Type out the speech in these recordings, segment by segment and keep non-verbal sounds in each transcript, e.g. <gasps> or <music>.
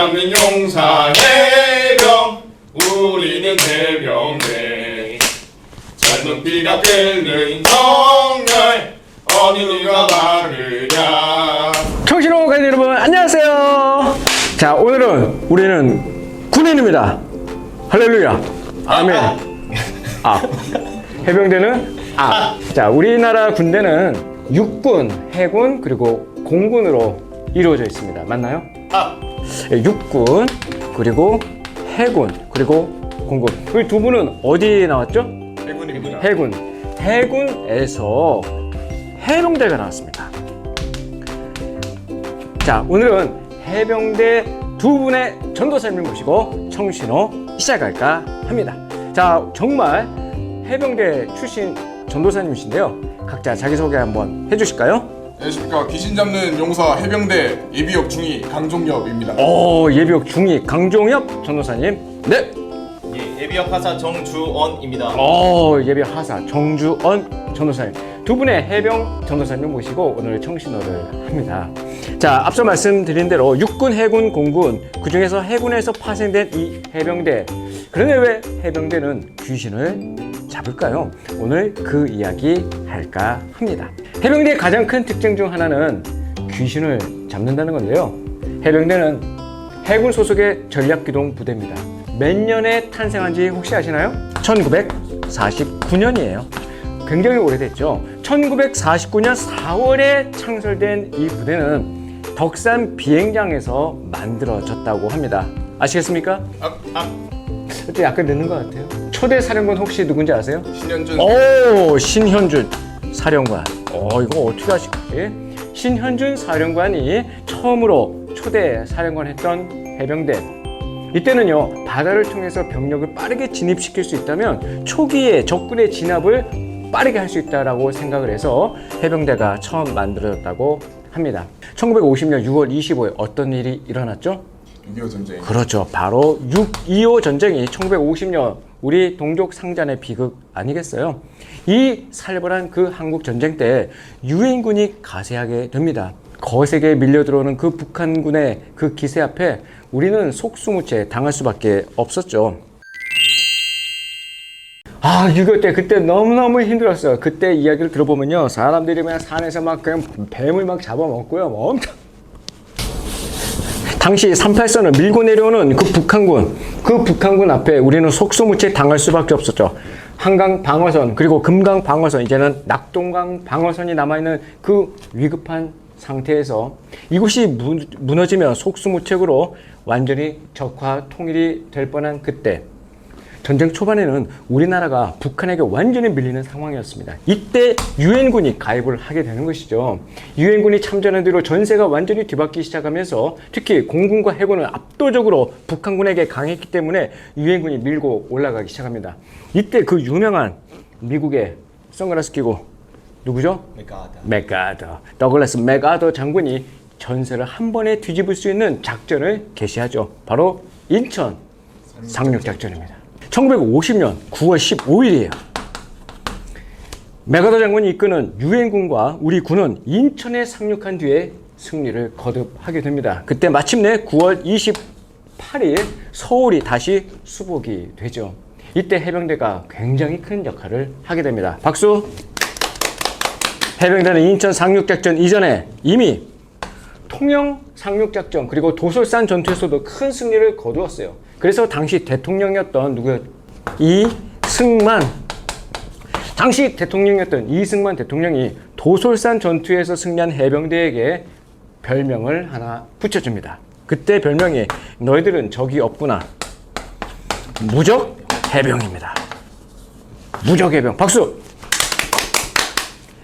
잡는 용사 해병 우리는 해병대 젊은 피가 끓는 정열 어느 누가 다르냐 청신호 가족 여러분 안녕하세요. 자 오늘은 우리는 군인입니다. 할렐루야. 아멘. 아 해병대는 아. 자 우리나라 군대는 육군, 해군 그리고 공군으로 이루어져 있습니다. 맞나요? 아 예, 육군 그리고 해군 그리고 공군. 우리 두 분은 어디 나왔죠? 해군입니다 해군. 해군에서 해병대가 나왔습니다. 자, 오늘은 해병대 두 분의 전도사님을 모시고 청신호 시작할까 합니다. 자, 정말 해병대 출신 전도사님이신데요. 각자 자기소개 한번 해주실까요? 안녕하십니까 귀신 잡는 용사 해병대 예비역 중위 강종엽입니다 오, 예비역 중위 강종엽 전도사님. 네. 예, 예비역 하사 정주언입니다. 오, 예비역 하사 정주언 전도사님. 두 분의 해병 전도사님을 모시고 오늘 청신호를 합니다. 자, 앞서 말씀드린 대로 육군, 해군, 공군, 그 중에서 해군에서 파생된 이 해병대. 그런데 왜 해병대는 귀신을 잡을까요? 오늘 그 이야기 할까 합니다. 해병대의 가장 큰 특징 중 하나는 귀신을 잡는다는 건데요. 해병대는 해군 소속의 전략기동 부대입니다. 몇 년에 탄생한지 혹시 아시나요? 1949년이에요. 굉장히 오래됐죠. 1949년 4월에 창설된 이 부대는 덕산 비행장에서 만들어졌다고 합니다. 아시겠습니까? 아, 아 그때 약간 늦는 것 같아요. 초대 사령관 혹시 누군지 아세요? 신현준 오 신현준 사령관. 어 이거 어떻게 아실지? 신현준 사령관이 처음으로 초대 사령관 했던 해병대. 이때는요 바다를 통해서 병력을 빠르게 진입시킬 수 있다면 초기에 적군의 진압을 빠르게 할 수 있다라고 생각을 해서 해병대가 처음 만들어졌다고 합니다. 1950년 6월 25일 어떤 일이 일어났죠? 6.25 전쟁 그렇죠. 바로 6.25 전쟁이 1950년 우리 동족 상잔의 비극 아니겠어요? 이 살벌한 그 한국 전쟁 때 유엔군이 가세하게 됩니다. 거세게 밀려 들어오는 그 북한군의 그 기세 앞에 우리는 속수무책 당할 수밖에 없었죠. 아, 6.25 때 그때 너무너무 힘들었어요. 그때 이야기를 들어보면요. 사람들이 그냥 산에서 막 그냥 뱀을 막 잡아먹고요. 뭐 엄청 당시 38선을 밀고 내려오는 그 북한군, 그 북한군 앞에 우리는 속수무책 당할 수밖에 없었죠. 한강 방어선, 그리고 금강 방어선, 이제는 낙동강 방어선이 남아있는 그 위급한 상태에서 이곳이 무, 무너지면 속수무책으로 완전히 적화 통일이 될 뻔한 그때 전쟁 초반에는 우리나라가 북한에게 완전히 밀리는 상황이었습니다. 이때 유엔군이 가입을 하게 되는 것이죠. 유엔군이 참전한 뒤로 전세가 완전히 뒤바뀌기 시작하면서 특히 공군과 해군은 압도적으로 북한군에게 강했기 때문에 유엔군이 밀고 올라가기 시작합니다. 이때 그 유명한 미국의 선글라스 끼고 누구죠? 메가다. 맥가더 더글라스 맥가더 장군이 전세를 한 번에 뒤집을 수 있는 작전을 개시하죠. 바로 인천 상륙 작전입니다. 1950년 9월 15일이에요. 맥가더 장군이 이끄는 유엔군과 우리 군은 인천에 상륙한 뒤에 승리를 거듭하게 됩니다. 그때 마침내 9월 28일 서울이 다시 수복이 되죠. 이때 해병대가 굉장히 큰 역할을 하게 됩니다. 박수! 해병대는 인천 상륙작전 이전에 이미 통영 상륙작전 그리고 도솔산 전투에서도 큰 승리를 거두었어요. 그래서 당시 대통령이었던 누구였? 이승만. 당시 대통령이었던 이승만 대통령이 도솔산 전투에서 승리한 해병대에게 별명을 하나 붙여줍니다. 그때 별명이 너희들은 적이 없구나. 무적 해병입니다. 무적 해병. 박수!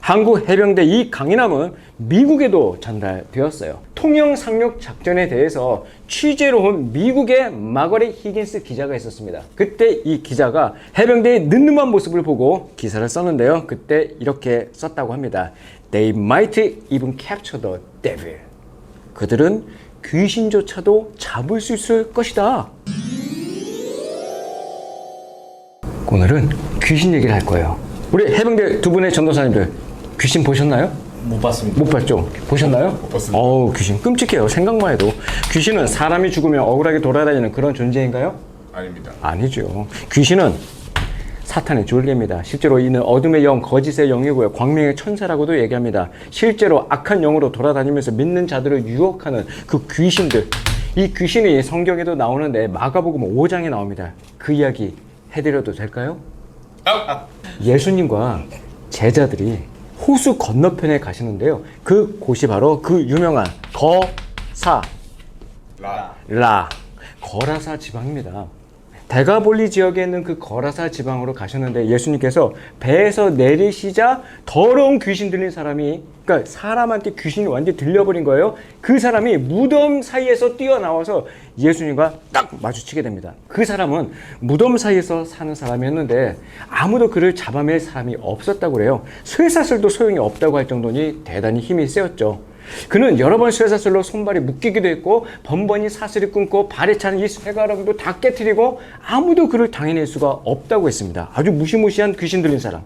한국 해병대 이 강인함은 미국에도 전달되었어요. 통영 상륙 작전에 대해서 취재로 온 미국의 마거리 히긴스 기자가 있었습니다. 그때 이 기자가 해병대의 늠름한 모습을 보고 기사를 썼는데요. 그때 이렇게 썼다고 합니다. They might even capture the devil. 그들은 귀신조차도 잡을 수 있을 것이다. 오늘은 귀신 얘기를 할 거예요. 우리 해병대 두 분의 전도사님들 귀신 보셨나요? 못 봤습니다. 못 봤죠? 보셨나요? 못 봤습니다. 어우, 귀신 끔찍해요. 생각만 해도. 귀신은 사람이 죽으면 억울하게 돌아다니는 그런 존재인가요? 아닙니다. 아니죠. 귀신은 사탄의 졸개입니다. 실제로 이는 어둠의 영, 거짓의 영이고요. 광명의 천사라고도 얘기합니다. 실제로 악한 영으로 돌아다니면서 믿는 자들을 유혹하는 그 귀신들. 이 귀신이 성경에도 나오는데 마가복음 5장에 나옵니다. 그 이야기 해드려도 될까요? 예수님과 제자들이 호수 건너편에 가시는데요. 그 곳이 바로 그 유명한 거사 라. 라 거라사 지방입니다. 대가볼리 지역에 있는 그 거라사 지방으로 가셨는데 예수님께서 배에서 내리시자 더러운 귀신 들린 사람이 그러니까 사람한테 귀신이 완전히 들려버린 거예요. 그 사람이 무덤 사이에서 뛰어나와서 예수님과 딱 마주치게 됩니다. 그 사람은 무덤 사이에서 사는 사람이었는데 아무도 그를 잡아낼 사람이 없었다고 그래요. 쇠사슬도 소용이 없다고 할 정도니 대단히 힘이 세었죠. 그는 여러 번 쇠사슬로 손발이 묶이기도 했고 번번이 사슬이 끊고 발에 차는 이 쇠가락도 다 깨뜨리고 아무도 그를 당해낼 수가 없다고 했습니다. 아주 무시무시한 귀신 들린 사람.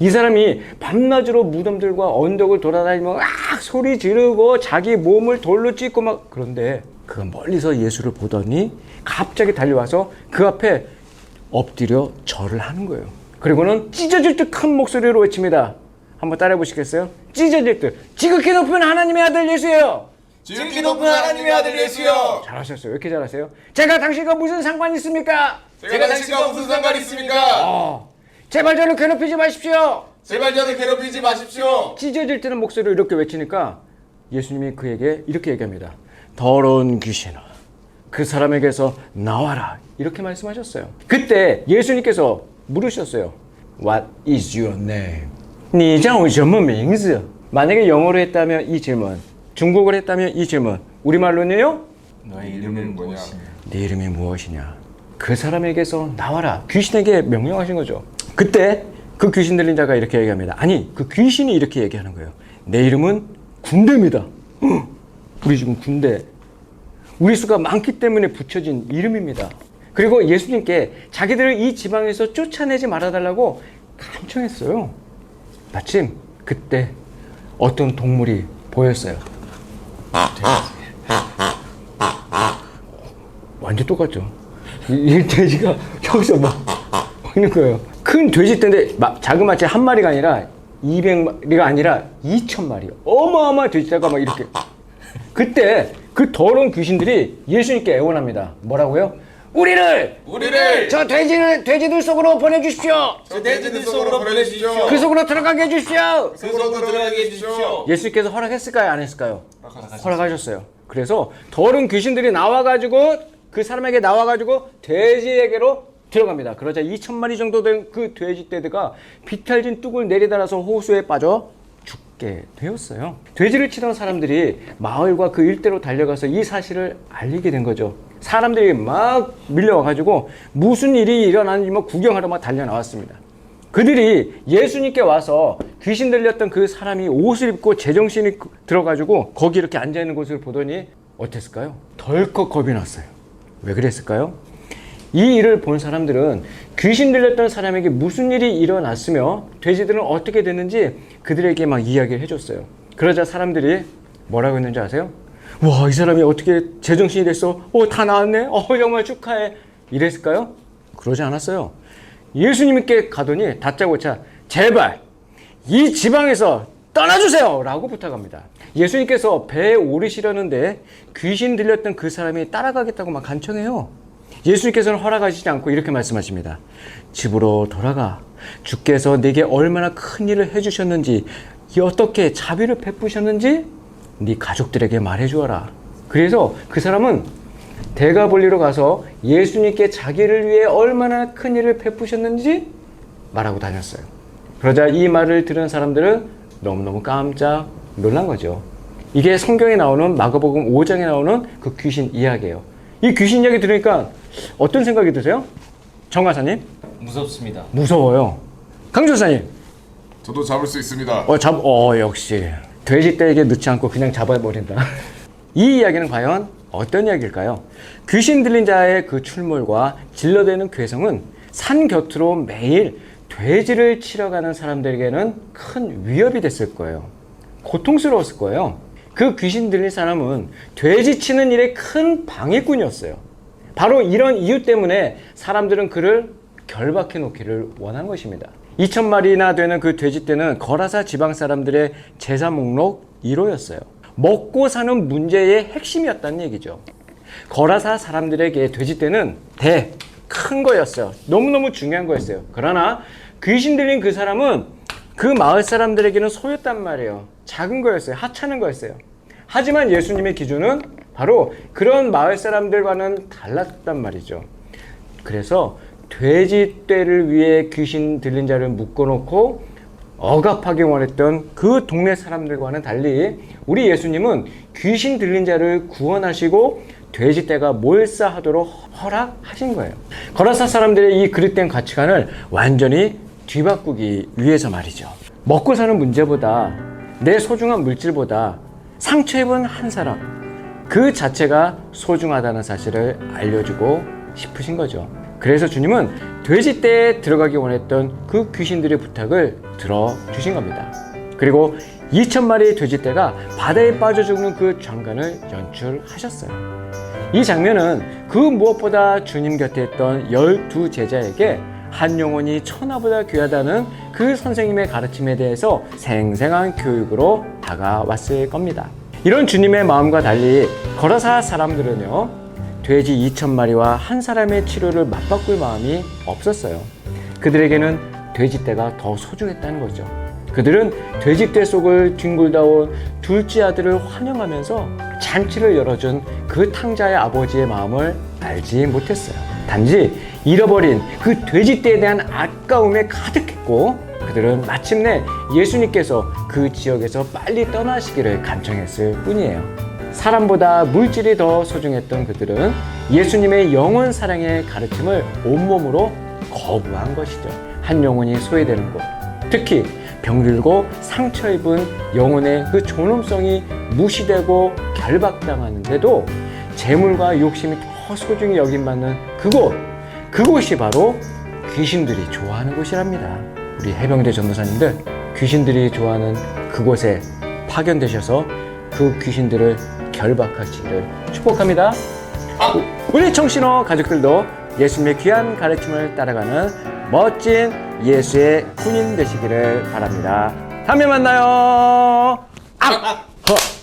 이 사람이 밤낮으로 무덤들과 언덕을 돌아다니며 막 소리 지르고 자기 몸을 돌로 찢고 막 그런데 그가 멀리서 예수를 보더니 갑자기 달려와서 그 앞에 엎드려 절을 하는 거예요. 그리고는 찢어질 듯큰 목소리로 외칩니다. 한번 따라해 보시겠어요? 찢어질 듯 지극히 높은 하나님의 아들 예수예요. 지극히 높은 하나님의 아들 예수여. 잘하셨어요. 왜 이렇게 잘하세요? 제가 당신과 무슨 상관이 있습니까? 제가 당신과 무슨 상관이 있습니까? 어, 제발 저를 괴롭히지 마십시오. 제발 저를 괴롭히지 마십시오. 찢어질 때는 목소리로 이렇게 외치니까 예수님이 그에게 이렇게 얘기합니다. 더러운 귀신아, 그 사람에게서 나와라. 이렇게 말씀하셨어요. 그때 예수님께서 물으셨어요. What is your name? 니장의 전문 명스 만약에 영어로 했다면 이 질문 중국어로 했다면 이 질문 우리말로는요? 너의 이름은 뭐냐? 내 네 이름이 무엇이냐? 그 사람에게서 나와라. 귀신에게 명령하신 거죠. 그때 그 귀신 들린 자가 이렇게 얘기합니다. 아니 그 귀신이 이렇게 얘기하는 거예요. 내 이름은 군대입니다. 헉, <gasps> 우리 지금 군대. 우리 수가 많기 때문에 붙여진 이름입니다. 그리고 예수님께 자기들을 이 지방에서 쫓아내지 말아달라고 간청했어요. 마침 그때 어떤 동물이 보였어요. 완전 똑같죠. 이, 이 돼지가 <laughs> 여기서 막 있는 거예요. 큰 돼지 떼인데 막 자그마치 한 마리가 아니라 200마리가 아니라 2,000마리. 어마어마한 돼지가 막 이렇게. 그때 그 더러운 귀신들이 예수님께 애원합니다. 뭐라고요? 우리를 우리를 저 돼지를 돼지들 속으로 보내주십시오. 저 돼지들 속으로 보내주십시오. 그 속으로 들어가게 해주십시오. 그 속으로 들어가게 해주십시오. 예수님께서 허락했을까요? 안 했을까요? 허락하셨어요. 그래서 더러운 귀신들이 나와가지고 그 사람에게 나와가지고 돼지에게로 들어갑니다. 그러자 2천 마리 정도 된 그 돼지 떼들가 비탈진 뚝을 내리달아서 호수에 빠져 죽게 되었어요. 돼지를 치던 사람들이 마을과 그 일대로 달려가서 이 사실을 알리게 된 거죠. 사람들이 막 밀려와가지고 무슨 일이 일어나는지 뭐 구경하러 막 달려 나왔습니다. 그들이 예수님께 와서 귀신 들렸던 그 사람이 옷을 입고 제정신이 들어가지고 거기 이렇게 앉아 있는 곳을 보더니 어땠을까요? 덜컥 겁이 났어요. 왜 그랬을까요? 이 일을 본 사람들은 귀신 들렸던 사람에게 무슨 일이 일어났으며 돼지들은 어떻게 됐는지 그들에게 막 이야기를 해줬어요. 그러자 사람들이 뭐라고 했는지 아세요? 와, 이 사람이 어떻게 제정신이 됐어? 어, 다 나았네? 어, 정말 축하해. 이랬을까요? 그러지 않았어요. 예수님께 가더니 다짜고짜 제발 이 지방에서 떠나주세요! 라고 부탁합니다. 예수님께서 배에 오르시려는데 귀신 들렸던 그 사람이 따라가겠다고 막 간청해요. 예수님께서는 허락하시지 않고 이렇게 말씀하십니다. 집으로 돌아가. 주께서 내게 얼마나 큰 일을 해주셨는지, 어떻게 자비를 베푸셨는지 네 가족들에게 말해주어라. 그래서 그 사람은 대가볼리로 가서 예수님께 자기를 위해 얼마나 큰 일을 베푸셨는지 말하고 다녔어요. 그러자 이 말을 들은 사람들은 너무너무 깜짝 놀란 거죠. 이게 성경에 나오는 마가복음 5장에 나오는 그 귀신 이야기예요. 이 귀신 이야기 들으니까 어떤 생각이 드세요? 정가사님? 무섭습니다. 무서워요. 강 조사님? 저도 잡을 수 있습니다. 어, 잡, 어, 역시. 돼지 떼에게 넣지 않고 그냥 잡아버린다. <laughs> 이 이야기는 과연 어떤 이야기일까요? 귀신 들린 자의 그 출몰과 질러대는 괴성은 산 곁으로 매일 돼지를 치러 가는 사람들에게는 큰 위협이 됐을 거예요. 고통스러웠을 거예요. 그 귀신 들린 사람은 돼지 치는 일에 큰 방해꾼이었어요. 바로 이런 이유 때문에 사람들은 그를 결박해 놓기를 원한 것입니다. 2천 마리나 되는 그 돼지떼는 거라사 지방 사람들의 제사 목록 1호였어요. 먹고 사는 문제의 핵심이었다는 얘기죠. 거라사 사람들에게 돼지떼는 대, 큰 거였어요. 너무너무 중요한 거였어요. 그러나 귀신 들린 그 사람은 그 마을 사람들에게는 소였단 말이에요. 작은 거였어요. 하찮은 거였어요. 하지만 예수님의 기준은 바로 그런 마을 사람들과는 달랐단 말이죠. 그래서 돼지 떼를 위해 귀신 들린 자를 묶어놓고 억압하기 원했던 그 동네 사람들과는 달리 우리 예수님은 귀신 들린 자를 구원하시고 돼지 떼가 몰사하도록 허락하신 거예요. 거라사 사람들의 이 그릇된 가치관을 완전히 뒤바꾸기 위해서 말이죠. 먹고 사는 문제보다 내 소중한 물질보다 상처 입은 한 사람 그 자체가 소중하다는 사실을 알려주고 싶으신 거죠. 그래서 주님은 돼지떼에 들어가기 원했던 그 귀신들의 부탁을 들어주신 겁니다. 그리고 2천 마리의 돼지떼가 바다에 빠져 죽는 그 장관을 연출하셨어요. 이 장면은 그 무엇보다 주님 곁에 있던 열두 제자에게 한 영혼이 천하보다 귀하다는 그 선생님의 가르침에 대해서 생생한 교육으로 다가왔을 겁니다. 이런 주님의 마음과 달리 거라사 사람들은요, 돼지 2천 마리와 한 사람의 치료를 맞바꿀 마음이 없었어요. 그들에게는 돼지떼가 더 소중했다는 거죠. 그들은 돼지떼 속을 뒹굴다 온 둘째 아들을 환영하면서 잔치를 열어준 그 탕자의 아버지의 마음을 알지 못했어요. 단지 잃어버린 그 돼지떼에 대한 아까움에 가득했고 그들은 마침내 예수님께서 그 지역에서 빨리 떠나시기를 간청했을 뿐이에요. 사람보다 물질이 더 소중했던 그들은 예수님의 영원 사랑의 가르침을 온몸으로 거부한 것이죠. 한 영혼이 소외되는 곳, 특히 병들고 상처 입은 영혼의 그 존엄성이 무시되고 결박당하는데도 재물과 욕심이 더 소중히 여김받는 그곳, 그곳이 바로 귀신들이 좋아하는 곳이랍니다. 우리 해병대 전도사님들, 귀신들이 좋아하는 그곳에 파견되셔서 그 귀신들을 결박하시기를 축복합니다. 우리 청신호 가족들도 예수님의 귀한 가르침을 따라가는 멋진 예수의 군인 되시기를 바랍니다. 다음에 만나요. 아! 허!